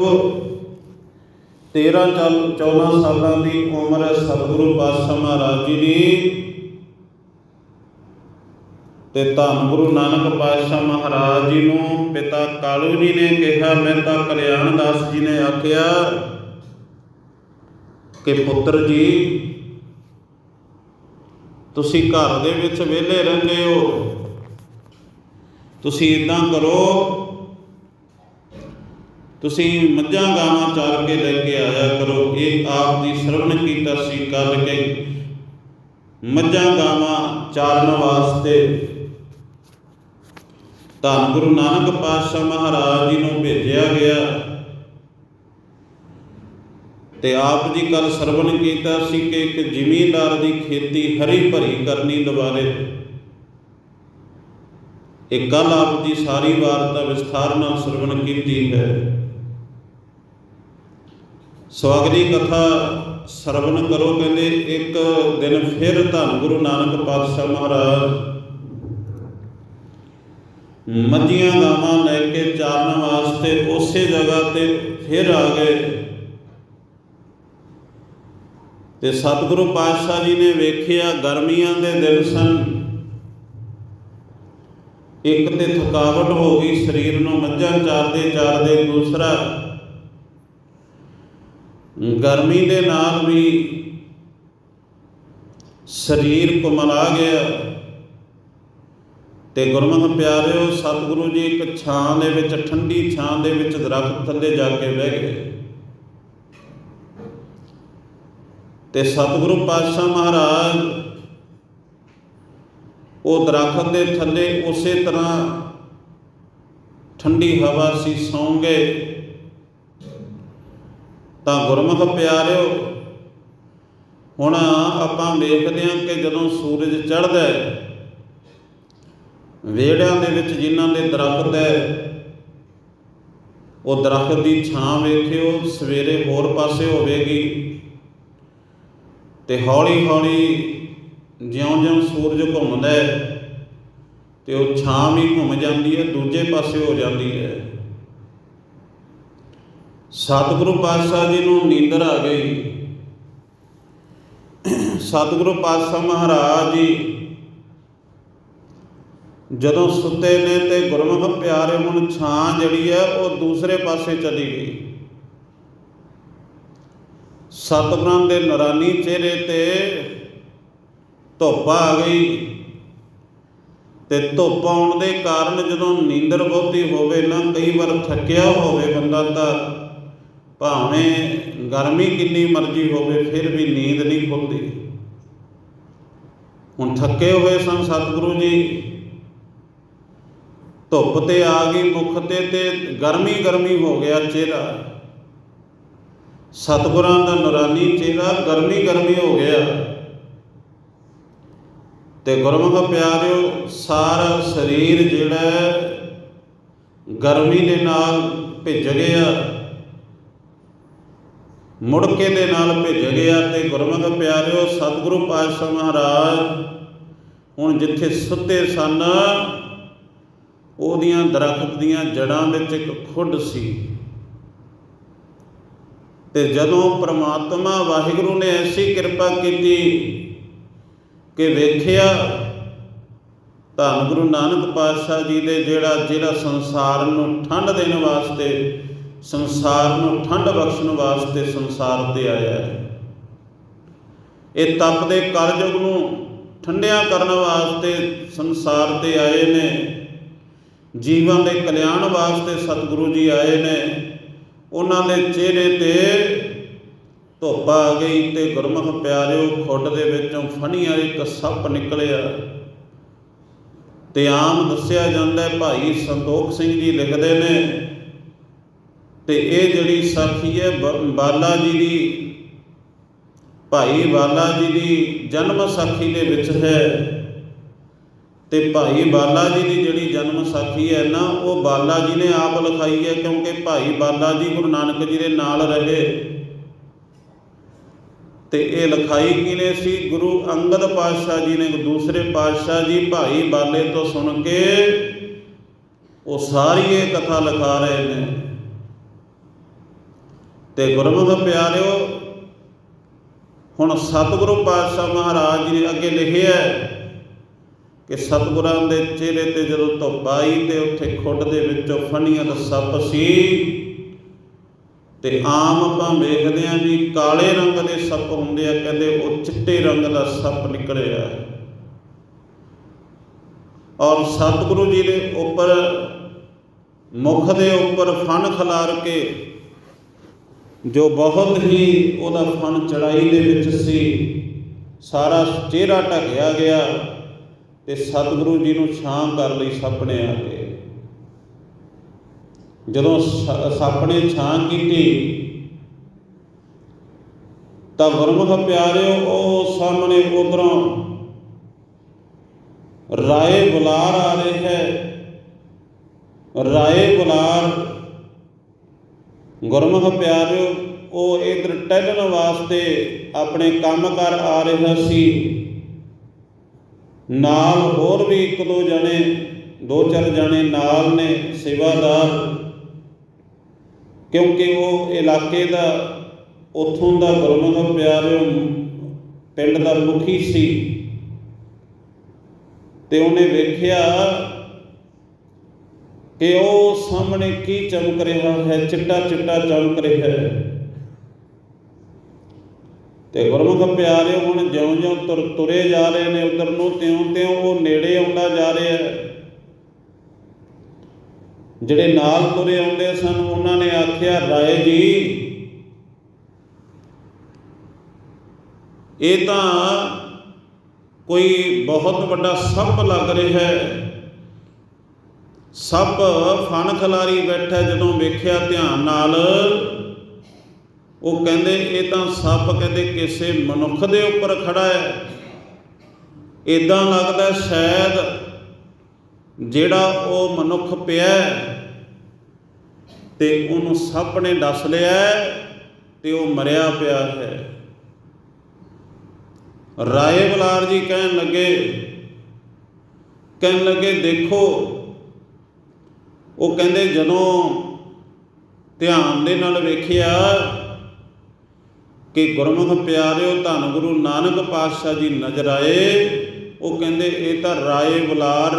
13 ਚੱਲ 14 ਸਾਲਾਂ ਦੀ ਉਮਰ ਸਤਿਗੁਰੂ ਪਾਤਸ਼ਾਹ ਮਹਾਰਾਜ ਜੀ ਦੀ ਤੇ ਧੰਨ ਗੁਰੂ ਨਾਨਕ ਪਾਤਸ਼ਾਹ ਮਹਾਰਾਜ ਜੀ ਨੂੰ ਪਿਤਾ ਕਾਲੂ ਜੀ ਨੇ ਕਿਹਾ ਮਹਿਤਾ ਕਲਿਆਣ ਦਾਸ ਜੀ ਨੇ ਆਖਿਆ ਕਿ ਪੁੱਤਰ ਜੀ, ਤੁਸੀਂ ਘਰ ਦੇ ਵਿੱਚ ਵਿਹਲੇ ਰਹਿੰਦੇ ਹੋ। ਤੁਸੀਂ ਇਦਾਂ ਕਰੋ ਤੁਸੀਂ ਮੱਝਾਂ ਗਾਵਾਂ ਚਾਰ ਕੇ ਲੈ ਕੇ ਆਇਆ ਕਰੋ। ਇਹ ਆਪ ਦੀ ਸਰਵਣ ਕੀਤਾ ਸੀ ਕੱਲ ਕੇ ਮੱਝਾਂ ਗਾਵਾਂ ਚਾਰਨ ਵਾਸਤੇ। ਧੰਨ ਗੁਰੂ ਨਾਨਕ ਪਾਤਸ਼ਾਹ ਮਹਾਰਾਜ ਜੀ ਨੂੰ ਭੇਜਿਆ ਗਿਆ। ਤੇ ਆਪ ਜੀ ਕੱਲ ਸਰਵਣ ਕੀਤਾ ਸੀ ਕਿ ਇੱਕ ਜ਼ਿਮੀਂਦਾਰ ਦੀ ਖੇਤੀ ਹਰੀ ਭਰੀ ਕਰਨੀ ਦੁਬਾਰੇ। ਇਹ ਕੱਲ ਆਪ ਦੀ ਸਾਰੀ ਵਾਰਤਾ ਵਿਸਥਾਰ ਨਾਲ ਸਰਵਣ ਕੀਤੀ ਹੈ। ਸਵਾਗਰੀ ਕਥਾ ਸਰਵਣ ਕਰੋ ਕਹਿੰਦੇ, ਇੱਕ ਦਿਨ ਫਿਰ ਧੰਨ ਗੁਰੂ ਨਾਨਕ ਪਾਤਸ਼ਾਹ ਮਹਾਰਾਜ। ਮੱਝੀਆਂ ਗਾਵਾਂ ਲੈ ਕੇ ਚਾਰਨ ਵਾਸਤੇ ਉਸੇ ਜਗ੍ਹਾ ਤੇ ਫਿਰ ਆ ਗਏ। ਤੇ ਸਤਿਗੁਰੂ ਪਾਤਸ਼ਾਹ ਜੀ ਨੇ ਵੇਖਿਆ, ਗਰਮੀਆਂ ਦੇ ਦਿਨ ਸਨ। ਇੱਕ ਤੇ ਥਕਾਵਟ ਹੋ ਗਈ, ਸਰੀਰ ਨੂੰ ਮੱਝਾਂ ਚਾਰਦੇ ਚਾਰਦੇ ਦੂਸਰਾ ਗਰਮੀ ਦੇ ਨਾਲ ਵੀ ਸਰੀਰ ਕੁਮਲਾ ਗਿਆ। ਤੇ ਗੁਰਮੁਖ ਪਿਆਰਿਓ, ਸਤਿਗੁਰੂ ਜੀ ਇੱਕ ਛਾਂ ਦੇ ਵਿੱਚ, ਠੰਡੀ ਛਾਂ ਦੇ ਵਿੱਚ ਦਰਖਤ ਥੱਲੇ ਜਾ ਕੇ ਬਹਿ ਗਏ। ਤੇ ਸਤਿਗੁਰੂ ਪਾਤਸ਼ਾਹ ਮਹਾਰਾਜ ਉਹ ਦਰਖਤ ਦੇ ਥੱਲੇ ਉਸੇ ਤਰ੍ਹਾਂ ਠੰਡੀ ਹਵਾ ਸੀ ਸੌਂਗੇ ਤਾਂ ਗੁਰਮੁਖ ਪਿਆਰਿਓ, ਹੁਣ ਆਪਾਂ ਵੇਖਦੇ ਹਾਂ ਕਿ ਜਦੋਂ ਸੂਰਜ ਚੜ੍ਹਦਾ ਹੈ ਵੇੜਿਆਂ ਦੇ ਵਿੱਚ ਜਿਨ੍ਹਾਂ ਦੇ ਦਰਖਤ ਹੈ, ਉਹ ਦਰਖਤ ਦੀ ਛਾਂ ਵੇਖਿਓ, ਸਵੇਰੇ ਹੋਰ ਪਾਸੇ ਹੋਵੇਗੀ ਤੇ ਹੌਲੀ ਹੌਲੀ ਜਿਉਂ-ਜਿਉਂ ਸੂਰਜ ਘੁੰਮਦਾ ਹੈ ਤੇ ਉਹ ਛਾਂ ਵੀ ਘੁੰਮ ਜਾਂਦੀ ਹੈ, ਦੂਜੇ ਪਾਸੇ ਹੋ ਜਾਂਦੀ ਹੈ। ਸਤਿਗੁਰੂ ਪਾਤਸ਼ਾਹ ਜੀ ਨੂੰ ਨੀਂਦਰ ਆ ਗਈ। ਸਤਿਗੁਰੂ ਪਾਤਸ਼ਾਹ ਮਹਾਰਾਜ ਜੀ, ਜਦੋਂ ਸੁੱਤੇ ਨੇ ਤੇ ਗੁਰਮੁਖ ਪਿਆਰੇ ਹੁਣ ਛਾਂ ਜਿਹੜੀ ਹੈ, ਉਹ ਦੂਸਰੇ ਪਾਸੇ ਚਲੀ ਗਈ। ਸਤਿਗੁਰਾਂ ਦੇ ਨਰਾਨੀ ਚਿਹਰੇ ਤੇ ਧੁੱਪ ਆ ਗਈ ਤੇ ਧੁੱਪ ਆਉਣ ਦੇ ਕਾਰਨ ਜਦੋਂ ਨੀਂਦਰ ਬਹੁਤੀ ਹੋਵੇ ਨਾ, ਕਈ ਵਾਰ ਥੱਕਿਆ ਹੋਵੇ ਬੰਦਾ ਤਾਂ ਭਾਵੇਂ ਗਰਮੀ ਕਿੰਨੀ ਮਰਜ਼ੀ ਹੋਵੇ, ਫਿਰ ਵੀ ਨੀਂਦ ਨਹੀਂ ਖੁੱਲਦੀ। ਹੁਣ ਥੱਕੇ ਹੋਏ ਸਨ ਸਤਿਗੁਰੂ ਜੀ। ਧੁੱਪ ਤੇ ਆ ਗਈ, ਮੁਖ ਤੇ ਤੇ ਗਰਮੀ ਗਰਮੀ ਹੋ ਗਿਆ ਚਿਹਰਾ। ਸਤਿਗੁਰਾਂ ਦਾ ਨੁਰਾਨੀ ਚਿਹਰਾ ਗਰਮੀ ਗਰਮੀ ਹੋ ਗਿਆ। ਤੇ ਗੁਰਮੁਖ ਪਿਆਰਿਓ, ਸਾਰਾ ਸਰੀਰ ਜਿਹੜਾ ਗਰਮੀ ਦੇ ਨਾਲ ਭਿੱਜ ਗਿਆ। ਮੁੜਕੇ ਦੇ ਨਾਲ ਭੇਜ ਗਿਆ ਤੇ ਗੁਰਮੁਖ ਪਿਆਰਿਓ, ਸਤਿਗੁਰੂ ਪਾਤਸ਼ਾਹ ਮਹਾਰਾਜ, ਹੁਣ ਜਿੱਥੇ ਸੁੱਤੇ ਸਨ, ਉਹਦੀਆਂ ਦਰਖਤ ਦੀਆਂ ਜੜਾਂ ਵਿੱਚ ਇੱਕ ਖੁੱਡ ਸੀ। ਤੇ ਜਦੋਂ ਪ੍ਰਮਾਤਮਾ ਵਾਹਿਗੁਰੂ ਨੇ ਐਸੀ ਕਿਰਪਾ ਕੀਤੀ ਕਿ ਵੇਖਿਆ, ਧੰਨ ਗੁਰੂ ਨਾਨਕ ਪਾਤਸ਼ਾਹ ਜੀ ਦੇ ਜਿਹੜਾ ਜਿਹੜਾ ਸੰਸਾਰ ਨੂੰ ਠੰਡ ਦੇਣ ਵਾਸਤੇ ਸੰਸਾਰ ਨੂੰ ਠੰਡ ਬਖਸ਼ਣ ਵਾਸਤੇ ਸੰਸਾਰ ਤੇ ਆਇਆ ਹੈ। ਇਹ ਤਪਦੇ ਕਲਯੁਗ ਨੂੰ ਠੰਡਿਆ ਕਰਨ ਵਾਸਤੇ ਸੰਸਾਰ ਤੇ ਆਏ ਨੇ। ਜੀਵਾਂ ਦੇ ਕਲਿਆਣ ਵਾਸਤੇ ਸਤਿਗੁਰੂ ਜੀ ਆਏ ਨੇ। ਉਹਨਾਂ ਦੇ ਚਿਹਰੇ ਤੇ ਧੁੱਪ ਆ ਗਈ ਤੇ ਗੁਰਮੁਖ ਪਿਆਰਿਓ, ਖੁੱਡ ਦੇ ਵਿੱਚੋਂ ਫਣੀਆਂ ਇੱਕ ਸੱਪ ਨਿਕਲਿਆ। ਤੇ ਆਮ ਦੱਸਿਆ ਜਾਂਦਾ ਹੈ, ਭਾਈ ਸੰਤੋਖ ਸਿੰਘ ਜੀ ਲਿਖਦੇ ਨੇ ਤੇ ਇਹ ਜਿਹੜੀ ਸਾਖੀ ਹੈ ਬਾਲਾ ਜੀ ਦੀ, ਭਾਈ ਬਾਲਾ ਜੀ ਦੀ ਜਨਮ ਸਾਖੀ ਦੇ ਵਿੱਚ ਹੈ। ਤੇ ਭਾਈ ਬਾਲਾ ਜੀ ਦੀ ਜਿਹੜੀ ਜਨਮ ਸਾਖੀ ਹੈ ਨਾ, ਉਹ ਬਾਲਾ ਜੀ ਨੇ ਆਪ ਲਿਖਾਈ ਹੈ ਕਿਉਂਕਿ ਭਾਈ ਬਾਲਾ ਜੀ ਗੁਰੂ ਨਾਨਕ ਜੀ ਦੇ ਨਾਲ ਰਹੇ। ਤੇ ਇਹ ਲਿਖਾਈ ਕਿਨੇ ਸੀ? ਗੁਰੂ ਅੰਗਦ ਪਾਤਸ਼ਾਹ ਜੀ ਨੇ। ਦੂਸਰੇ ਪਾਤਸ਼ਾਹ ਜੀ ਭਾਈ ਬਾਲੇ ਤੋਂ ਸੁਣ ਕੇ ਉਹ ਸਾਰੀ ਇਹ ਕਥਾ ਲਿਖਾ ਰਹੇ ਨੇ। ਤੇ ਗੁਰਮੁਖ ਪਿਆਰਿਓ ਹੁਣ ਸਤਿਗੁਰੂ ਪਾਤਸ਼ਾਹ ਮਹਾਰਾਜ ਜੀ ਨੇ ਅੱਗੇ ਲਿਖਿਆ ਕਿ ਸਤਿਗੁਰਾਂ ਦੇ ਚਿਹਰੇ ਤੇ ਜਦੋਂ ਧੁੱਪ ਆਈ ਤੇ ਉੱਥੇ ਖੁੱਡ ਦੇ ਵਿੱਚੋਂ ਫਣੀਆਂ ਦਾ ਸੱਪ ਸੀ। ਤੇ ਆਮ ਆਪਾਂ ਵੇਖਦੇ ਆਂ ਵੀ ਕਾਲੇ ਰੰਗ ਦੇ ਸੱਪ ਹੁੰਦੇ ਆ ਕਹਿੰਦੇ ਉਹ ਚਿੱਟੇ ਰੰਗ ਦਾ ਸੱਪ ਨਿਕਲਿਆ। ਔਰ ਸਤਿਗੁਰੂ ਜੀ ਦੇ ਉੱਪਰ ਮੁਖ ਦੇ ਉੱਪਰ ਫਣ ਖਿਲਾਰ ਕੇ ਜੋ ਬਹੁਤ ਹੀ ਉਹਦਾ ਫਣ ਚੜਾਈ ਦੇ ਵਿੱਚ ਸੀ, ਸਾਰਾ ਚਿਹਰਾ ਢਕਿਆ ਗਿਆ ਤੇ ਸਤਿਗੁਰੂ ਜੀ ਨੂੰ ਛਾਂ ਕਰ ਲਈ ਸੱਪ ਨੇ ਆ ਕੇ। ਜਦੋਂ ਸ- ਸੱਪ ਨੇ ਛਾਂ ਕੀਤੀ, ਤਾਂ ਗੁਰਮੁਖ ਪਿਆਰਿਓ, ਉਹ ਸਾਹਮਣੇ ਉਧਰੋਂ ਰਾਏ ਬੁਲਾਰ ਆ ਰਹੇ ਹੈ। ਰਾਏ ਬੁਲਾਰ ਗੁਰਮੁਖ ਪਿਆਰਿਓ ਉਹ ਇਧਰ ਟਹਿਲਣ ਵਾਸਤੇ ਆਪਣੇ ਕੰਮ ਕਰ ਆ ਰਿਹਾ ਸੀ। ਨਾਲ ਹੋਰ ਵੀ ਇੱਕ ਦੋ ਜਣੇ, ਦੋ ਚਾਰ ਜਣੇ ਨਾਲ ਨੇ ਸੇਵਾਦਾਰ। ਕਿਉਂਕਿ ਉਹ ਇਲਾਕੇ ਦਾ, ਉਥੋਂ ਦਾ ਗੁਰਮੁਖ ਪਿਆਰਿਓ ਪਿੰਡ ਦਾ ਮੁਖੀ ਸੀ। ਤੇ ਉਹਨੇ ਵੇਖਿਆ ਕਿ ਉਹ ਸਾਹਮਣੇ ਕੀ ਚਮਕ ਰਿਹਾ ਹੈ? ਚਿੱਟਾ ਚਿੱਟਾ ਚਮਕ ਰਿਹਾ ਹੈ। ਤੇ ਗੁਰਮੁਖ ਪਿਆਰੇ ਹੁਣ ਜਿਉਂ-ਜਿਉਂ ਤੁਰ, ਤੁਰੇ ਜਾ ਰਹੇ ਨੇ ਉਧਰ ਨੂੰ, ਤਿਉਂ-ਤਿਉਂ ਉਹ ਨੇੜੇ ਆਉਂਦਾ ਜਾ ਰਿਹਾ ਹੈ। ਜਿਹੜੇ ਨਾਲ ਤੁਰੇ ਆਉਂਦੇ ਸਨ, ਉਹਨਾਂ ਨੇ ਆਖਿਆ, ਰਾਏ ਜੀ, ਇਹ ਤਾਂ ਕੋਈ ਬਹੁਤ ਵੱਡਾ ਸੱਪ ਲੱਗ ਰਿਹਾ ਹੈ। ਸੱਪ ਫਣ ਖਲਾਰੀ ਬੈਠਾ ਜਦੋਂ ਵੇਖਿਆ ਧਿਆਨ ਨਾਲ। ਉਹ ਕਹਿੰਦੇ, ਇਹ ਤਾਂ ਸੱਪ ਕਹਿੰਦੇ ਕਿਸੇ ਮਨੁੱਖ ਦੇ ਉੱਪਰ ਖੜਾ ਹੈ। ਇਦਾਂ ਲੱਗਦਾ ਸ਼ਾਇਦ ਜਿਹੜਾ ਉਹ ਮਨੁੱਖ ਪਿਆ ਤੇ ਉਹਨੂੰ ਸੱਪ ਨੇ ਡਸ ਲਿਆ ਤੇ ਉਹ ਮਰਿਆ ਪਿਆ ਹੈ। ਰਾਏ ਬਲਾਰ ਜੀ ਕਹਿਣ ਲੱਗੇ ਕਹਿਣ ਲੱਗੇ, ਦੇਖੋ ਉਹ ਕਹਿੰਦੇ ਜਦੋਂ ਧਿਆਨ ਦੇ ਨਾਲ ਵੇਖਿਆ ਕਿ ਗੁਰਮੁਖ ਪਿਆਰਿਓ ਧੰਨ ਗੁਰੂ ਨਾਨਕ ਪਾਤਸ਼ਾਹ ਜੀ ਨਜ਼ਰ ਆਏ, ਉਹ ਕਹਿੰਦੇ ਇਹ ਤਾਂ ਰਾਏ ਬੁਲਾਰ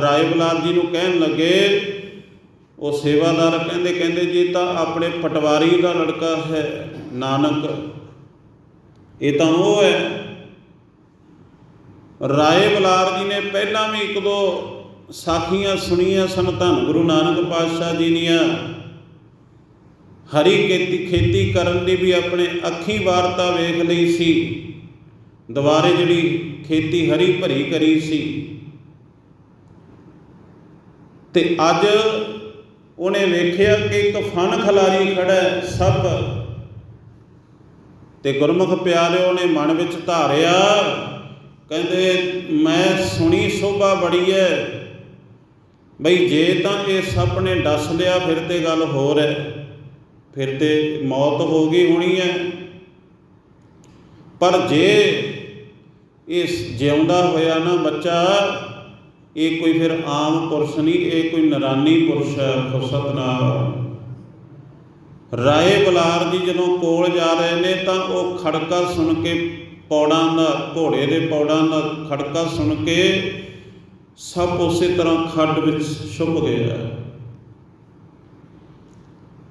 ਰਾਏ ਬੁਲਾਰ ਜੀ ਨੂੰ ਕਹਿਣ ਲੱਗੇ। ਉਹ ਸੇਵਾਦਾਰ ਕਹਿੰਦੇ ਕਹਿੰਦੇ ਜੀ ਇਹ ਤਾਂ ਆਪਣੇ ਪਟਵਾਰੀ ਦਾ ਲੜਕਾ ਹੈ ਨਾਨਕ। ਇਹ ਤਾਂ ਉਹ ਹੈ। ਰਾਏ ਬੁਲਾਰ ਜੀ ਨੇ ਪਹਿਲਾਂ ਵੀ ਇੱਕ ਦੋ ਸਾਖੀਆਂ ਸੁਣੀਆਂ ਸਨ ਧੰਨ ਗੁਰੂ ਨਾਨਕ ਪਾਤਸ਼ਾਹ ਜੀ ਦੀਆਂ। ਹਰੀ ਖੇਤੀ ਖੇਤੀ ਕਰਨ ਦੀ ਵੀ ਆਪਣੇ ਅੱਖੀ ਵਾਰਤਾ ਵੇਖ ਲਈ ਸੀ। ਦੁਬਾਰੇ ਜਿਹੜੀ ਖੇਤੀ ਹਰੀ ਭਰੀ ਕਰੀ ਸੀ। ਤੇ ਅੱਜ ਉਹਨੇ ਵੇਖਿਆ ਕਿ ਇੱਕ ਫਨ ਖਲਾਰੀ ਖੜਾ ਸੱਪ। ਤੇ ਗੁਰਮੁਖ ਪਿਆਰਿਓ ਨੇ ਮਨ ਵਿੱਚ ਧਾਰਿਆ, ਕਹਿੰਦੇ, ਮੈਂ ਸੁਣੀ ਸੋਭਾ ਬੜੀ ਹੈ ਬਈ ਜੇ ਤਾਂ ਇਹ ਸੱਪ ਨੇ ਡਸ ਲਿਆ, ਫਿਰ ਤੇ ਗੱਲ ਹੋਰ ਹੈ ਫਿਰ ਤੇ ਮੌਤ ਹੋ ਗਈ ਹੋਣੀ ਹੈ ਪਰ ਜੇ ਇਸ ਜਿਉਂਦਾ ਹੋਇਆ ਨਾ ਬੱਚਾ, ਇਹ ਕੋਈ ਫਿਰ ਆਮ ਪੁਰਸ਼ ਨਹੀਂ, ਇਹ ਕੋਈ ਨਰਾਨੀ ਪੁਰਸ਼ ਹੈ ਖੁਸਤਨਾਮ ਰਾਏ ਬਲਾਰ ਜੀ ਜਦੋਂ ਕੋਲ ਜਾ ਰਹੇ ਨੇ, ਤਾਂ ਉਹ ਖੜਕਾ ਸੁਣ ਕੇ ਪੌੜਾਂ ਦਾ, ਘੋੜੇ ਦੇ ਪੌੜਾਂ ਦਾ ਖੜਕਾ ਸੁਣ ਕੇ ਸਭ ਉਸੇ ਤਰ੍ਹਾਂ ਖੱਡ ਵਿੱਚ ਛੁਪ ਗਿਆ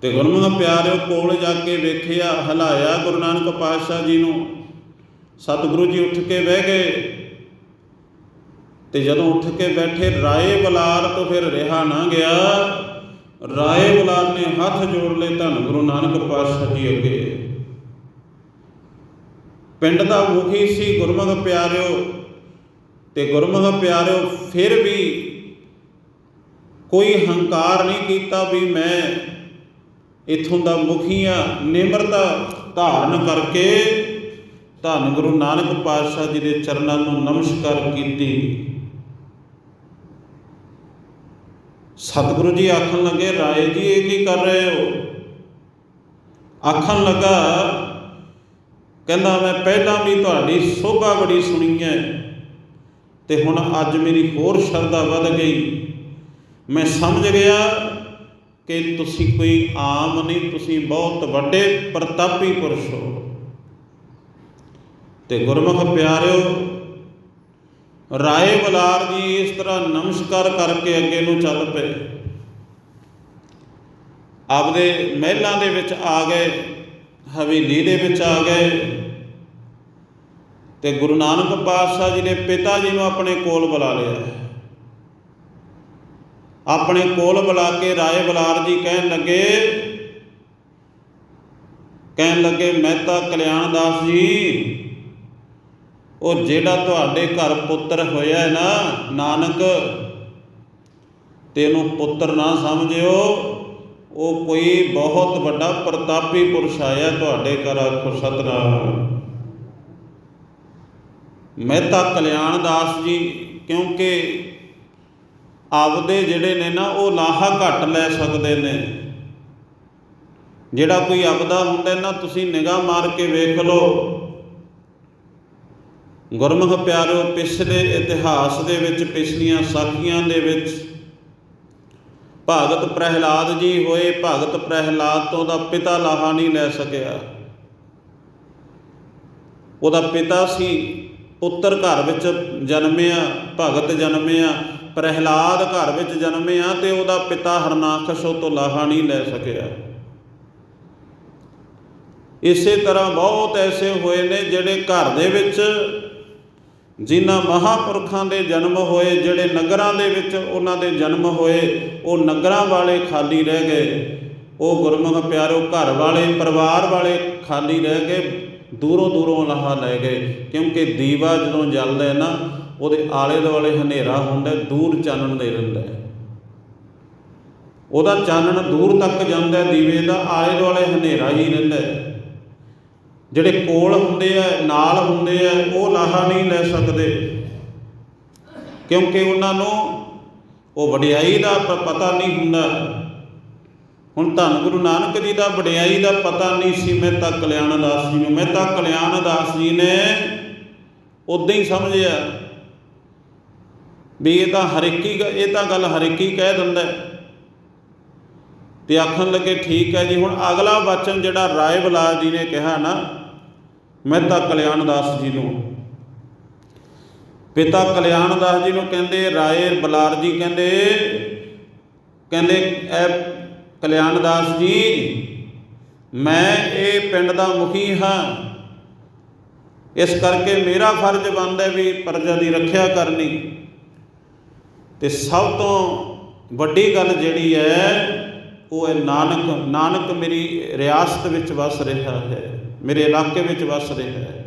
ਤੇ ਗੁਰਮੁਖ ਪਿਆਰਿਓ ਕੋਲ ਜਾ ਕੇ ਵੇਖਿਆ, ਹਲਾਇਆ ਗੁਰੂ ਨਾਨਕ ਪਾਤਸ਼ਾਹ ਜੀ ਨੂੰ। ਸਤਿਗੁਰੂ ਜੀ ਉੱਠ ਕੇ ਬਹਿ ਗਏ। ਤੇ ਜਦੋਂ ਉੱਠ ਕੇ ਬੈਠੇ, ਰਾਏ ਬਲਾਰ ਤੋਂ ਫਿਰ ਰਿਹਾ ਨਾ ਗਿਆ। ਰਾਏ ਬਲਾਰ ਨੇ ਹੱਥ ਜੋੜ ਲਏ ਧੰਨ ਗੁਰੂ ਨਾਨਕ ਪਾਤਸ਼ਾਹ ਜੀ ਅੱਗੇ। ਪਿੰਡ ਦਾ ਮੁਖੀ ਸੀ ਗੁਰਮੁਖ ਪਿਆਰਿਓ ਤੇ ਗੁਰਮੁਖ ਪਿਆਰਿਓ, ਫਿਰ ਵੀ ਕੋਈ ਹੰਕਾਰ ਨਹੀਂ ਕੀਤਾ ਵੀ ਮੈਂ ਇਥੋਂ ਦਾ ਮੁਖੀਆ ਨਿਮਰਤਾ ਧਾਰਨ ਕਰਕੇ ਧੰਨ ਗੁਰੂ ਨਾਨਕ ਪਾਤਸ਼ਾਹ ਜੀ ਦੇ ਚਰਨਾਂ ਨੂੰ ਨਮਸਕਾਰ ਕੀਤੀ। ਸਤਿਗੁਰੂ ਜੀ ਆਖਣ ਲੱਗੇ, ਰਾਏ ਜੀ, ਇਹ ਕੀ ਕਰ ਰਹੇ ਹੋ? ਆਖਣ ਲੱਗਾ, ਕਹਿੰਦਾ, ਮੈਂ ਪਹਿਲਾਂ ਵੀ ਤੁਹਾਡੀ ਸੋਭਾ ਬੜੀ ਸੁਣੀ ਹੈ। ਤੇ ਹੁਣ ਅੱਜ ਮੇਰੀ ਹੋਰ ਸ਼ਰਧਾ ਵੱਧ ਗਈ। ਮੈਂ ਸਮਝ ਗਿਆ ਕਿ ਤੁਸੀਂ ਕੋਈ ਆਮ ਨਹੀਂ, ਤੁਸੀਂ ਬਹੁਤ ਵੱਡੇ ਪ੍ਰਤਾਪੀ ਪੁਰਸ਼ ਹੋ। ਤੇ ਗੁਰਮੁਖ ਪਿਆਰਿਓ, ਰਾਏ ਬਲਾਰ ਜੀ ਇਸ ਤਰ੍ਹਾਂ ਨਮਸਕਾਰ ਕਰਕੇ ਅੱਗੇ ਨੂੰ ਚੱਲ ਪਏ। ਆਪਦੇ ਮਹਿਲਾਂ ਦੇ ਵਿੱਚ ਆ ਗਏ, ਹਵੇਲੀ ਦੇ ਵਿੱਚ ਆ ਗਏ। ਤੇ ਗੁਰੂ ਨਾਨਕ ਪਾਤਸ਼ਾਹ ਜੀ ਨੇ ਪਿਤਾ ਜੀ ਨੂੰ ਆਪਣੇ ਕੋਲ ਬੁਲਾ ਲਿਆ। ਆਪਣੇ ਕੋਲ ਬੁਲਾ ਕੇ ਰਾਏ ਬਲਾਰ ਜੀ ਕਹਿਣ ਲੱਗੇ ਕਹਿਣ ਲੱਗੇ ਮਹਿਤਾ ਕਲਿਆਣ ਦਾਸ ਜੀ, ਉਹ ਜਿਹੜਾ ਤੁਹਾਡੇ ਘਰ ਪੁੱਤਰ ਹੋਇਆ ਹੈ ਨਾ, ਨਾਨਕ, ਤੈਨੂੰ ਪੁੱਤਰ ਨਾ ਸਮਝਿਓ, ਉਹ ਕੋਈ ਬਹੁਤ ਵੱਡਾ ਪ੍ਰਤਾਪੀ ਪੁਰਸ਼ ਆਇਆ ਤੁਹਾਡੇ ਘਰ ਆਖੋ, ਸਤਨਾਮ। ਮਹਿਤਾ ਕਲਿਆਣ ਦਾਸ ਜੀ, ਕਿਉਂਕਿ ਆਪਦੇ ਜਿਹੜੇ ਨੇ ਨਾ, ਉਹ ਲਾਹਾ ਘੱਟ ਲੈ ਸਕਦੇ ਨੇ। ਜਿਹੜਾ ਕੋਈ ਆਪਦਾ ਹੁੰਦਾ ਨਾ, ਤੁਸੀਂ ਨਿਗਾਹ ਮਾਰ ਕੇ ਵੇਖ ਲਓ। ਗੁਰਮੁਖ ਪਿਆਰਿਓ ਪਿਛਲੇ ਇਤਿਹਾਸ ਦੇ ਵਿੱਚ, ਪਿਛਲੀਆਂ ਸਾਖੀਆਂ ਦੇ ਵਿੱਚ, ਭਗਤ ਪ੍ਰਹਿਲਾਦ ਜੀ ਹੋਏ, ਭਗਤ ਪ੍ਰਹਿਲਾਦ ਤੋਂ ਦਾ ਪਿਤਾ ਲਾਹਾ ਨਹੀਂ ਲੈ ਸਕਿਆ। ਉਹਦਾ ਪਿਤਾ ਸੀ ਪੁੱਤਰ ਘਰ ਵਿੱਚ ਜਨਮਿਆ ਭਗਤ ਜਨਮਿਆ ਪ੍ਰਹਿਲਾਦ ਘਰ ਵਿੱਚ ਜਨਮਿਆ ਤੇ ਉਹਦਾ ਪਿਤਾ ਹਰਨਾਕਸ਼ ਉਹ ਤੋਂ ਲਾਹਾ ਨਹੀਂ ਲੈ ਸਕਿਆ। ਇਸੇ ਤਰ੍ਹਾਂ ਬਹੁਤ ਐਸੇ ਹੋਏ ਨੇ ਜਿਹੜੇ ਘਰ ਦੇ ਵਿੱਚ ਜਿਨ੍ਹਾਂ ਮਹਾਪੁਰਖਾਂ ਦੇ ਜਨਮ ਹੋਏ, ਜਿਹੜੇ ਨਗਰਾਂ ਦੇ ਵਿੱਚ ਉਹਨਾਂ ਦੇ ਜਨਮ ਹੋਏ, ਉਹ ਨਗਰਾਂ ਵਾਲੇ ਖਾਲੀ ਰਹਿ ਗਏ। ਉਹ ਗੁਰਮੁਖ ਪਿਆਰੋ ਘਰ ਵਾਲੇ, ਪਰਿਵਾਰ ਵਾਲੇ ਖਾਲੀ ਰਹਿ ਗਏ। ਦੂਰੋਂ ਦੂਰੋਂ ਲਾਹਾ ਲੈ ਗਏ, ਕਿਉਂਕਿ ਦੀਵਾ ਜਦੋਂ ਜਲਦਾ ਹੈ ਨਾ, ਉਹਦੇ ਆਲੇ ਦੁਆਲੇ ਹਨੇਰਾ ਹੁੰਦਾ ਦੂਰ ਚਾਨਣ ਦੇ ਰਹਿੰਦਾ ਉਹਦਾ ਚਾਨਣ ਦੂਰ ਤੱਕ ਜਾਂਦਾ ਦੀਵੇ ਦਾ ਆਲੇ ਦੁਆਲੇ ਹਨੇਰਾ ਹੀ ਰਹਿੰਦਾ ਜਿਹੜੇ ਕੋਲ ਹੁੰਦੇ ਆ, ਨਾਲ ਹੁੰਦੇ ਆ, ਉਹ ਲਾਹਾ ਨਹੀਂ ਲੈ ਸਕਦੇ। ਕਿਉਂਕਿ ਉਹਨਾਂ ਨੂੰ ਉਹ ਵਡਿਆਈ ਦਾ ਪਤਾ ਨਹੀਂ ਹੁੰਦਾ। ਹੁਣ ਧੰਨ ਗੁਰੂ ਨਾਨਕ ਜੀ ਦਾ ਵਡਿਆਈ ਦਾ ਪਤਾ ਨਹੀਂ ਸੀ ਮਹਿਤਾ ਕਲਿਆਣ ਦਾਸ ਜੀ ਨੂੰ। ਮਹਿਤਾ ਕਲਿਆਣ ਦਾਸ ਜੀ ਨੇ ਉਦਾਂ ਹੀ ਸਮਝਿਆ ਵੀ ਇਹ ਤਾਂ ਹਰੇਕੀ ਇਹ ਤਾਂ ਗੱਲ ਹਰੇਕੀ ਕਹਿ ਦਿੰਦਾ ਤੇ ਆਖਣ ਲੱਗੇ, ਠੀਕ ਹੈ ਜੀ, ਹੁਣ ਅਗਲਾ ਵਚਨ ਜਿਹੜਾ ਰਾਏ ਬਲਾਰ ਜੀ ਨੇ ਕਿਹਾ ਨਾ ਮਹਿਤਾ ਕਲਿਆਣ ਦਾਸ ਜੀ ਨੂੰ। ਪਿਤਾ ਕਲਿਆਣ ਦਾਸ ਜੀ ਨੂੰ ਕਹਿੰਦੇ, ਰਾਏ ਬਲਾਰ ਜੀ ਕਹਿੰਦੇ ਕਹਿੰਦੇ ਐ ਕਲਿਆਣ ਦਾਸ ਜੀ, ਮੈਂ ਇਹ ਪਿੰਡ ਦਾ ਮੁਖੀ ਹਾਂ। ਇਸ ਕਰਕੇ ਮੇਰਾ ਫਰਜ਼ ਬਣਦਾ ਵੀ ਪ੍ਰਜਾ ਦੀ ਰੱਖਿਆ ਕਰਨੀ। ਤੇ ਸਭ ਤੋਂ ਵੱਡੀ ਗੱਲ ਜਿਹੜੀ ਹੈ, ਉਹ ਹੈ ਨਾਨਕ ਨਾਨਕ ਮੇਰੀ ਰਿਆਸਤ ਵਿੱਚ ਵਸ ਰਿਹਾ ਹੈ, ਮੇਰੇ ਇਲਾਕੇ ਵਿੱਚ ਵਸ ਰਿਹਾ ਹੈ।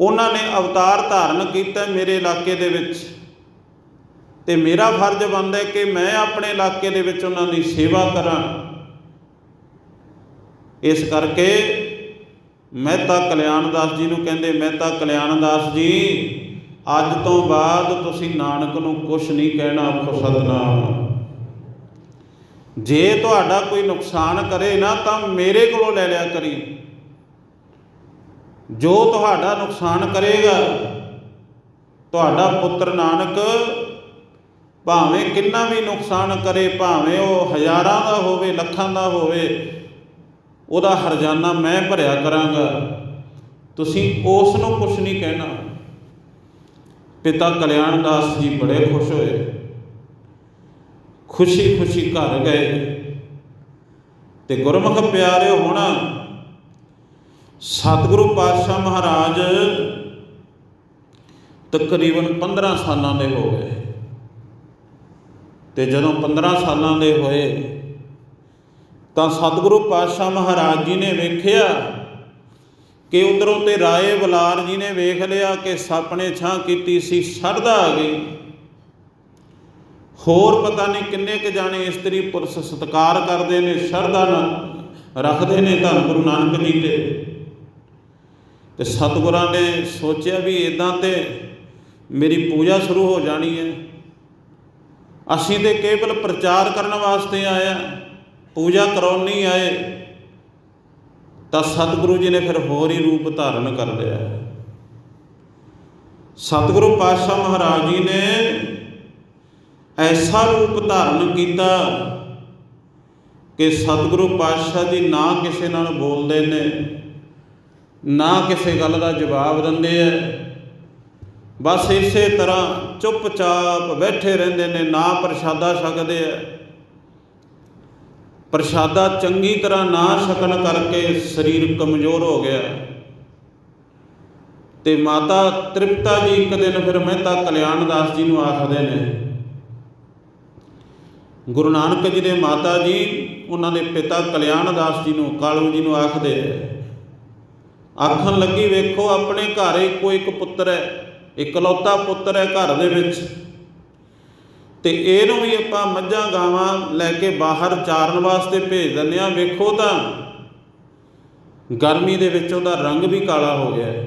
ਉਹਨਾਂ ਨੇ ਅਵਤਾਰ ਧਾਰਨ ਕੀਤਾ ਮੇਰੇ ਇਲਾਕੇ ਦੇ ਵਿੱਚ। ਤੇ ਮੇਰਾ ਫਰਜ਼ ਬਣਦਾ ਕਿ ਮੈਂ ਆਪਣੇ ਇਲਾਕੇ ਦੇ ਵਿੱਚ ਉਹਨਾਂ ਦੀ ਸੇਵਾ ਕਰਾਂ। ਇਸ ਕਰਕੇ ਮਹਿਤਾ ਕਲਿਆਣ ਦਾਸ ਜੀ ਨੂੰ ਕਹਿੰਦੇ, ਮਹਿਤਾ ਕਲਿਆਣ ਦਾਸ ਜੀ, ਅੱਜ ਤੋਂ ਬਾਅਦ ਤੁਸੀਂ ਨਾਨਕ ਨੂੰ ਕੁਝ ਨਹੀਂ ਕਹਿਣਾ, ਆਖੋ ਸਤਨਾਮ। ਜੇ ਤੁਹਾਡਾ ਕੋਈ ਨੁਕਸਾਨ ਕਰੇ ਨਾ, ਤਾਂ ਮੇਰੇ ਕੋਲੋਂ ਲੈ ਲਿਆ ਕਰੀ। ਜੋ ਤੁਹਾਡਾ ਨੁਕਸਾਨ ਕਰੇਗਾ, ਤੁਹਾਡਾ ਪੁੱਤਰ ਨਾਨਕ ਭਾਵੇਂ ਕਿੰਨਾ ਵੀ ਨੁਕਸਾਨ ਕਰੇ, ਭਾਵੇਂ ਉਹ ਹਜ਼ਾਰਾਂ ਦਾ ਹੋਵੇ, ਲੱਖਾਂ ਦਾ ਹੋਵੇ, ਉਹਦਾ ਹਰਜਾਨਾ ਮੈਂ ਭਰਿਆ ਕਰਾਂਗਾ। ਤੁਸੀਂ ਉਸ ਨੂੰ ਕੁਝ ਨਹੀਂ ਕਹਿਣਾ। ਪਿਤਾ ਕਲਿਆਣ ਦਾਸ ਜੀ ਬੜੇ ਖੁਸ਼ ਹੋਏ। ਖੁਸ਼ੀ ਖੁਸ਼ੀ ਘਰ ਗਏ। ਤੇ ਗੁਰਮੁਖ ਪਿਆਰਿਓ, ਹੁਣ ਸਤਿਗੁਰੂ ਪਾਤਸ਼ਾਹ ਮਹਾਰਾਜ ਤਕਰੀਬਨ 15 ਸਾਲਾਂ ਦੇ ਹੋ ਗਏ। ਤੇ ਜਦੋਂ 15 ਸਾਲਾਂ ਦੇ ਹੋਏ, ਤਾਂ ਸਤਿਗੁਰੂ ਪਾਤਸ਼ਾਹ ਮਹਾਰਾਜ ਜੀ ਨੇ ਵੇਖਿਆ ਕਿ ਉਧਰੋਂ ਤੇ ਰਾਏ ਬਲਾਰ ਜੀ ਨੇ ਵੇਖ ਲਿਆ ਕਿ ਸਾਪਣੇ ਛਾਂ ਕੀਤੀ ਸੀ, ਸਰਦਾ ਆ ਗਈ। ਹੋਰ ਪਤਾ ਨਹੀਂ ਕਿੰਨੇ ਕ ਜਾਣੇ ਇਸਤਰੀ ਪੁਰਸ਼ ਸਤਕਾਰ ਕਰਦੇ ਨੇ ਸ਼ਰਧਾ ਨਾਲ ਰੱਖਦੇ ਨੇ ਧੰਨ ਗੁਰੂ ਨਾਨਕ ਜੀ ਤੇ। ਤੇ ਸਤਿਗੁਰਾਂ ਨੇ ਸੋਚਿਆ ਵੀ ਇਦਾਂ ਤੇ ਮੇਰੀ ਪੂਜਾ ਸ਼ੁਰੂ ਹੋ ਜਾਣੀ ਹੈ। ਅਸੀਂ ਤੇ ਕੇਵਲ ਪ੍ਰਚਾਰ ਕਰਨ ਵਾਸਤੇ ਆਏ ਆ ਪੂਜਾ ਕਰਾਉਣ ਨਹੀਂ ਆਏ, ਤਾਂ ਸਤਿਗੁਰੂ ਜੀ ਨੇ ਫਿਰ ਹੋਰ ਹੀ ਰੂਪ ਧਾਰਨ ਕਰ ਲਿਆ ਸਤਿਗੁਰੂ ਪਾਤਸ਼ਾਹ ਮਹਾਰਾਜ ਜੀ ਨੇ ਐਸਾ ਰੂਪ ਧਾਰਨ ਕੀਤਾ ਕਿ ਸਤਿਗੁਰੂ ਪਾਤਸ਼ਾਹ ਜੀ ਨਾ ਕਿਸੇ ਨਾਲ ਬੋਲਦੇ ਨੇ, ਨਾ ਕਿਸੇ ਗੱਲ ਦਾ ਜਵਾਬ ਦਿੰਦੇ ਐ ਬਸ ਇਸੇ ਤਰ੍ਹਾਂ ਚੁੱਪਚਾਪ ਬੈਠੇ ਰਹਿੰਦੇ ਨੇ, ਨਾ ਪ੍ਰਸ਼ਾਦਾ ਛਕਦੇ ਐ। ਪ੍ਰਸ਼ਾਦਾ ਚੰਗੀ ਤਰ੍ਹਾਂ ਨਾ ਛਕਣ ਕਰਕੇ ਸਰੀਰ ਕਮਜ਼ੋਰ ਹੋ ਗਿਆ। ਤੇ ਮਾਤਾ ਤ੍ਰਿਪਤਾ ਜੀ ਇੱਕ ਦਿਨ ਫਿਰ ਮਹਿਤਾ ਕਲਿਆਣ ਦਾਸ ਜੀ ਨੂੰ ਆਖਦੇ ਨੇ, ਗੁਰੂ ਨਾਨਕ ਜੀ ਦੇ ਮਾਤਾ ਜੀ, ਉਹਨਾਂ ਦੇ ਪਿਤਾ ਕਲਿਆਣ ਦਾਸ ਜੀ ਨੂੰ, ਕਾਲੂ ਜੀ ਨੂੰ ਆਖਦੇ ਆਖਣ ਲੱਗੀ, ਵੇਖੋ ਆਪਣੇ ਘਰ ਇੱਕੋ ਇੱਕ ਪੁੱਤਰ ਹੈ ਇਕਲੌਤਾ ਪੁੱਤਰ ਹੈ ਘਰ ਦੇ ਵਿੱਚ। ਤੇ ਇਹਨੂੰ ਵੀ ਆਪਾਂ ਮੱਝਾਂ ਗਾਵਾਂ ਲੈ ਕੇ ਬਾਹਰ ਚਾਰਨ ਵਾਸਤੇ ਭੇਜ ਦਿੰਦੇ ਆ ਵੇਖੋ ਤਾਂ, ਗਰਮੀ ਦੇ ਵਿੱਚ ਉਹਦਾ ਰੰਗ ਵੀ ਕਾਲਾ ਹੋ ਗਿਆ ਹੈ।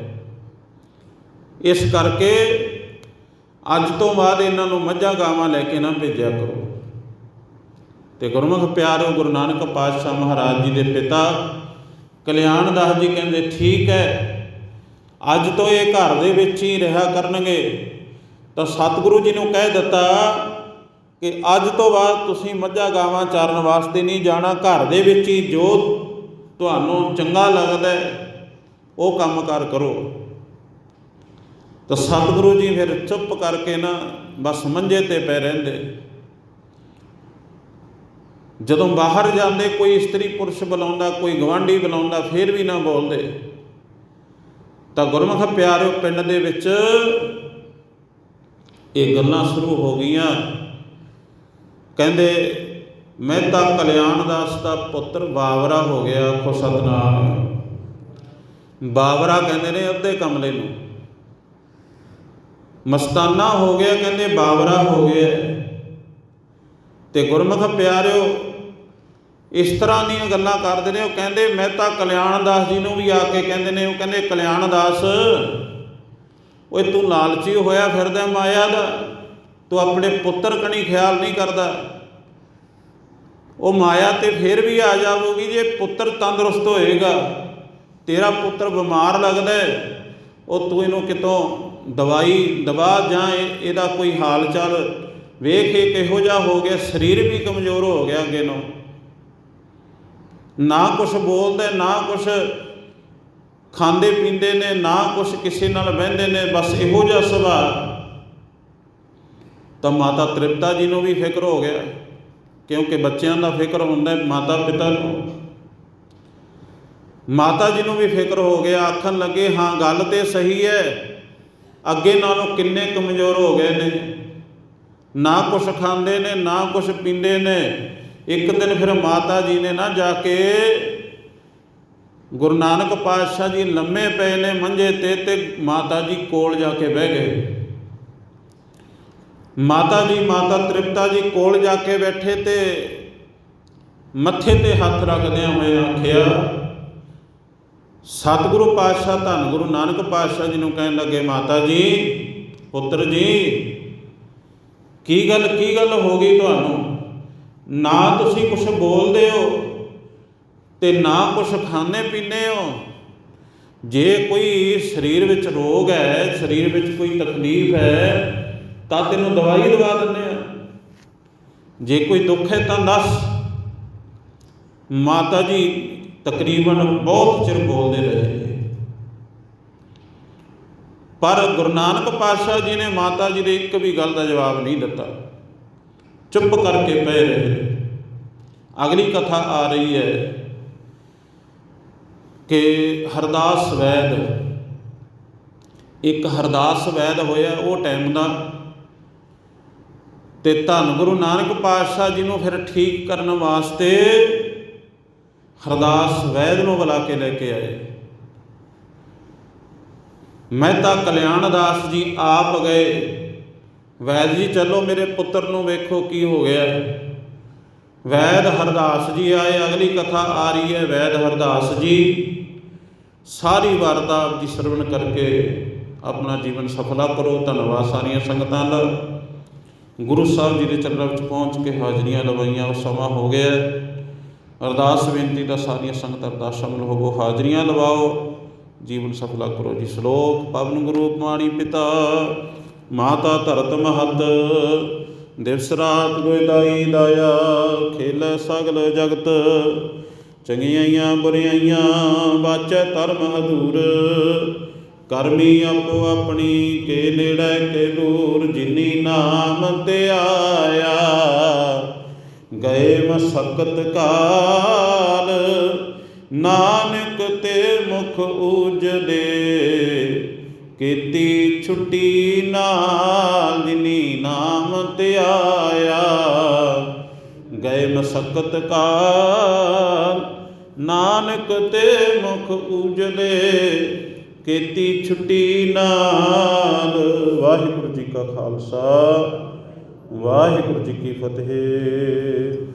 ਇਸ ਕਰਕੇ ਅੱਜ ਤੋਂ ਬਾਅਦ ਇਹਨਾਂ ਨੂੰ ਮੱਝਾਂ ਗਾਵਾਂ ਲੈ ਕੇ ਨਾ ਭੇਜਿਆ ਕਰੋ। ਤੇ ਗੁਰਮੁਖ ਪਿਆਰਿਓ ਗੁਰੂ ਨਾਨਕ ਪਾਤਸ਼ਾਹ ਮਹਾਰਾਜ ਜੀ ਦੇ ਪਿਤਾ ਕਲਿਆਣ ਦਾਸ ਜੀ ਕਹਿੰਦੇ, ਠੀਕ ਹੈ ਅੱਜ ਤੋਂ ਇਹ ਘਰ ਦੇ ਵਿੱਚ ਹੀ ਰਿਹਾ ਕਰਨਗੇ। ਤਾਂ ਸਤਿਗੁਰੂ ਜੀ ਨੂੰ ਕਹਿ ਦਿੱਤਾ ਕਿ ਅੱਜ ਤੋਂ ਬਾਅਦ ਤੁਸੀਂ ਮੱਝਾਂ ਗਾਵਾਂ ਚਾਰਨ ਵਾਸਤੇ ਨਹੀਂ ਜਾਣਾ। ਘਰ ਦੇ ਵਿੱਚ ਹੀ ਜੋ ਤੁਹਾਨੂੰ ਚੰਗਾ ਲੱਗਦਾ ਉਹ ਕੰਮ ਕੰਮਕਾਰ ਕਰੋ। ਤਾਂ ਸਤਿਗੁਰੂ ਜੀ ਫਿਰ ਚੁੱਪ ਕਰਕੇ ਨਾ ਬਸ ਮੰਜੇ ਤੇ ਪੈ ਰਹਿੰਦੇ। ਜਦੋਂ ਬਾਹਰ ਜਾਂਦੇ, ਕੋਈ ਇਸਤਰੀ ਪੁਰਸ਼ ਬੁਲਾਉਂਦਾ, ਕੋਈ ਗਵਾਂਢੀ ਬੁਲਾਉਂਦਾ, ਫਿਰ ਵੀ ਨਾ ਬੋਲਦੇ। ਤਾਂ ਗੁਰਮੁਖ ਪਿਆਰਿਓ, ਪਿੰਡ ਦੇ ਵਿੱਚ ਇਹ ਗੱਲਾਂ ਸ਼ੁਰੂ ਹੋ ਗਈਆਂ। ਕਹਿੰਦੇ ਮਹਿਤਾ ਕਲਿਆਣ ਦਾਸ ਦਾ ਪੁੱਤਰ ਬਾਵਰਾ ਹੋ ਗਿਆ, ਆਖੋ ਸਤਨਾਮ। ਬਾਵਰਾ ਕਹਿੰਦੇ ਨੇ ਅੱਧੇ ਕਮਲੇ ਨੂੰ। ਮਸਤਾਨਾ ਹੋ ਗਿਆ, ਕਹਿੰਦੇ ਬਾਵਰਾ ਹੋ ਗਿਆ। ਤੇ ਗੁਰਮੁਖ ਪਿਆਰਿਓ ਇਸ ਤਰ੍ਹਾਂ ਦੀਆਂ ਗੱਲਾਂ ਕਰਦੇ ਨੇ, ਉਹ ਕਹਿੰਦੇ ਮਹਿਤਾ ਕਲਿਆਣ ਦਾਸ ਜੀ ਨੂੰ ਵੀ ਆ ਕੇ ਕਹਿੰਦੇ ਨੇ, ਉਹ ਕਹਿੰਦੇ, ਕਲਿਆਣ ਦਾਸ, ਓਏ ਤੂੰ ਲਾਲਚੀ ਹੋਇਆ ਫਿਰਦਾ ਮਾਇਆ ਦਾ, ਤੂੰ ਆਪਣੇ ਪੁੱਤਰ ਕਣੀ ਖਿਆਲ ਨਹੀਂ ਕਰਦਾ। ਉਹ ਮਾਇਆ ਤੇ ਫਿਰ ਵੀ ਆ ਜਾਊਗੀ ਜੇ ਪੁੱਤਰ ਤੰਦਰੁਸਤ ਹੋਏਗਾ। ਤੇਰਾ ਪੁੱਤਰ ਬਿਮਾਰ ਲੱਗਦਾ ਉਹ ਤੂੰ ਇਹਨੂੰ ਕਿਤੋਂ ਦਵਾਈ ਦਵਾ ਜਾਂ ਇਹਦਾ ਕੋਈ ਹਾਲ ਚਾਲ ਵੇਖ, ਇਹ ਕਿਹੋ ਜਿਹਾ ਹੋ ਗਿਆ, ਸਰੀਰ ਵੀ ਕਮਜ਼ੋਰ ਹੋ ਗਿਆ ਅੱਗੇ ਨੂੰ ਨਾ ਕੁਝ ਬੋਲਦੇ, ਨਾ ਕੁਝ ਖਾਂਦੇ ਪੀਂਦੇ ਨੇ, ਨਾ ਕੁਝ ਕਿਸੇ ਨਾਲ ਬਹਿੰਦੇ ਨੇ, ਬਸ ਇਹੋ ਜਿਹਾ ਸੁਭਾਅ। ਤਾਂ ਮਾਤਾ ਤ੍ਰਿਪਤਾ ਜੀ ਨੂੰ ਵੀ ਫਿਕਰ ਹੋ ਗਿਆ, ਕਿਉਂਕਿ ਬੱਚਿਆਂ ਦਾ ਫਿਕਰ ਹੁੰਦਾ ਹੈ ਮਾਤਾ ਪਿਤਾ ਨੂੰ। ਮਾਤਾ ਜੀ ਨੂੰ ਵੀ ਫਿਕਰ ਹੋ ਗਿਆ, ਆਖਣ ਲੱਗੇ, ਹਾਂ, ਗੱਲ ਤੇ ਸਹੀ ਹੈ। ਅੱਗੇ ਨਾਲੋਂ ਕਿੰਨੇ ਕਮਜ਼ੋਰ ਹੋ ਗਏ ਨੇ। ਨਾ ਕੁਛ ਖਾਂਦੇ ਨੇ, ਨਾ ਕੁਛ ਪੀਂਦੇ ਨੇ। ਇੱਕ ਦਿਨ ਫਿਰ ਮਾਤਾ ਜੀ ਨੇ ਨਾ ਜਾ ਕੇ ਗੁਰੂ ਨਾਨਕ ਪਾਤਸ਼ਾਹ ਜੀ ਲੰਮੇ ਪਏ ਨੇ ਮੰਜੇ ਤੇ ਤੇ ਮਾਤਾ ਜੀ ਕੋਲ ਜਾ ਕੇ ਬਹਿ ਗਏ। ਮਾਤਾ ਜੀ, ਮਾਤਾ ਤ੍ਰਿਪਤਾ ਜੀ ਕੋਲ ਜਾ ਕੇ ਬੈਠੇ ਤੇ ਮੱਥੇ ਤੇ ਹੱਥ ਰੱਖਦਿਆਂ ਹੋਏ ਆਖਿਆ, ਸਤਿਗੁਰੂ ਪਾਤਸ਼ਾਹ, ਧੰਨ ਗੁਰੂ ਨਾਨਕ ਪਾਤਸ਼ਾਹ ਜੀ ਨੂੰ ਕਹਿਣ ਲੱਗੇ, ਮਾਤਾ ਜੀ, ਪੁੱਤਰ ਜੀ, ਕੀ ਗੱਲ ਕੀ ਗੱਲ ਹੋ ਗਈ ਤੁਹਾਨੂੰ? ਨਾ ਤੁਸੀਂ ਕੁਝ ਬੋਲਦੇ ਹੋ ਤੇ ਨਾ ਕੁਝ ਖਾਣੇ ਪੀਂਦੇ ਹੋ। ਜੇ ਕੋਈ ਸਰੀਰ ਵਿੱਚ ਰੋਗ ਹੈ, ਸਰੀਰ ਵਿੱਚ ਕੋਈ ਤਕਲੀਫ ਹੈ, ਤਾਂ ਤੈਨੂੰ ਦਵਾਈ ਦਵਾ ਦਿੰਦੇ ਆ ਜੇ ਕੋਈ ਦੁੱਖ ਹੈ ਤਾਂ ਦੱਸ। ਮਾਤਾ ਜੀ ਤਕਰੀਬਨ ਬਹੁਤ ਚਿਰ ਬੋਲਦੇ ਰਹੇ ਪਰ ਗੁਰੂ ਨਾਨਕ ਪਾਤਸ਼ਾਹ ਜੀ ਨੇ ਮਾਤਾ ਜੀ ਦੇ ਇੱਕ ਵੀ ਗੱਲ ਦਾ ਜਵਾਬ ਨਹੀਂ ਦਿੱਤਾ। ਚੁੱਪ ਕਰਕੇ ਪਏ ਰਹੇ। ਅਗਲੀ ਕਥਾ ਆ ਰਹੀ ਹੈ ਕਿ ਹਰਦਾਸ ਵੈਦ, ਇੱਕ ਹਰਦਾਸ ਵੈਦ ਹੋਇਆ ਉਹ ਟਾਈਮ ਦਾ ਤੇ ਧੰਨ ਗੁਰੂ ਨਾਨਕ ਪਾਤਸ਼ਾਹ ਜੀ ਨੂੰ ਫਿਰ ਠੀਕ ਕਰਨ ਵਾਸਤੇ ਹਰਦਾਸ ਵੈਦ ਨੂੰ ਬੁਲਾ ਕੇ ਲੈ ਕੇ ਆਏ। ਮਹਿਤਾ ਕਲਿਆਣ ਦਾਸ ਜੀ ਆਪ ਗਏ। ਵੈਦ ਜੀ, ਚੱਲੋ ਮੇਰੇ ਪੁੱਤਰ ਨੂੰ ਵੇਖੋ ਕੀ ਹੋ ਗਿਆ ਵੈਦ ਹਰਦਾਸ ਜੀ ਆਏ, ਅਗਲੀ ਕਥਾ ਆ ਰਹੀ ਹੈ, ਵੈਦ ਹਰਦਾਸ ਜੀ। ਸਾਰੀ ਵਾਰਤਾ ਦੀ ਸਰਵਣ ਕਰਕੇ ਆਪਣਾ ਜੀਵਨ ਸਫਲਾ ਕਰੋ। ਧੰਨਵਾਦ ਸਾਰੀਆਂ ਸੰਗਤਾਂ ਦਾ। ਗੁਰੂ ਸਾਹਿਬ ਜੀ ਦੇ ਚਰਨਾਂ ਵਿੱਚ ਪਹੁੰਚ ਕੇ ਹਾਜ਼ਰੀਆਂ ਲਵਾਈਆਂ, ਉਹ ਸਮਾਂ ਹੋ ਗਿਆ ਅਰਦਾਸ ਬੇਨਤੀ ਦਾ ਸਾਰੀਆਂ ਸੰਗਤਾਂ ਅਰਦਾਸ ਸ਼ਾਮਲ ਹੋਵੋ, ਹਾਜ਼ਰੀਆਂ ਲਵਾਓ। ਜੀਵਨ ਸਫਲਾ ਕਰੋ ਜੀ। ਸ਼ਲੋਕ, ਪਵਨ ਗੁਰੂ ਪਾਣੀ ਪਿਤਾ। ਮਾਤਾ ਧਰਤ ਮਹਤ, ਦਿਵਸ ਰਾਤ ਦੁਇ ਦਾਈ ਦਾਇਆ, ਖੇਲੇ ਸਗਲ ਜਗਤ। ਚੰਗਿਆਈਆਂ ਬੁਰਿਆਈਆਂ ਵਾਚੈ ਧਰਮ ਹਦੂਰ ਕਰਮੀ ਆਪੋ ਆਪਣੀ, ਕੇ ਨੇੜੇ ਕੇ ਦੂਰ, ਜਿਨੀ ਨਾਮ ਤੇ ਆਇਆ। ਗਏ ਮਸਕਤ ਕਾਲ, ਨਾਨਕ ਤੇ ਮੁਖ ਉਜਲੇ ਕੀਤੀ ਛੁੱਟੀ ਨਾਲ ਜਿਨੀ ਨਾਮ ਤੇ ਆਇਆ। ਗਏ ਮਸਕਤ ਕਾਲ ਨਾਨਕ ਤੇ ਮੁਖ ਉਜਲੇ। ਕੀਤੀ ਛੁੱਟੀ ਨਾਲ, ਵਾਹਿਗੁਰੂ ਜੀ ਕਾ ਖਾਲਸਾ, ਵਾਹਿਗੁਰੂ ਜੀ ਕੀ ਫਤਿਹ।